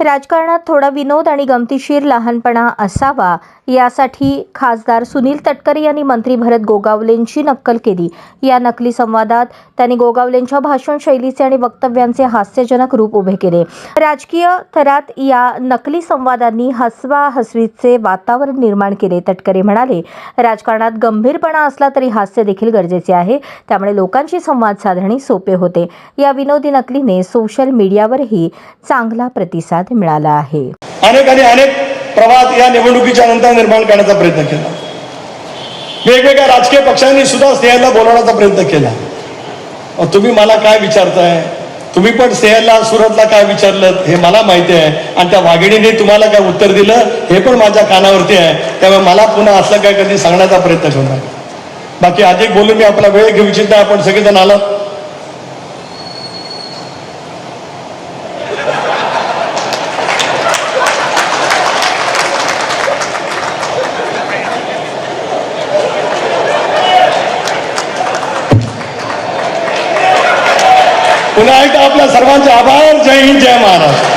राजकारणात थोडा विनोद आणि गमतीशीर लहानपणा असावा यासाठी खासदार सुनील तटकरे यांनी मंत्री भरत गोगावलेंची नक्कल केली. या नकली संवादात त्यांनी गोगावलेंच्या भाषण शैलीचे आणि वक्तव्यांचे हास्यजनक रूप उभे केले. राजकीय थरात या नकली संवादांनी हसवा हसवीचे वातावरण निर्माण केले तटकरे म्हणाले. राजकारणात गंभीरपणा असला तरी हास्य देखील गरजेचे आहे त्यामुळे लोकांशी संवाद साधणे सोपे होते. या विनोदी नकलीने सोशल मीडियावरही चांगला प्रतिसाद मिळाला आहे. अनेकांनी अनेक प्रवाद या निवडणुकीच्या नंतर निर्माण करण्याचा प्रयत्न केला. वेगवेगळ्या राजकीय पक्षांनी सुद्धा स्नेहाला बोलवण्याचा प्रयत्न केला. तुम्ही मला काय विचारताय? तुम्ही पण सेहला सुरतला काय विचारलं हे मला माहिती आहे. आणि त्या वाघिणीने तुम्हाला काय उत्तर दिलं हे पण माझ्या कानावरती आहे. त्यामुळे मला पुन्हा असलं काय कधी सांगण्याचा प्रयत्न करू बाकी अधिक बोलून मी आपला वेळ घेऊ इच्छित नाही. आपण सगळेजण आलात. पुन्हा एकदा आपल्या सर्वांचे आभार. जय हिंद जय महाराष्ट्र.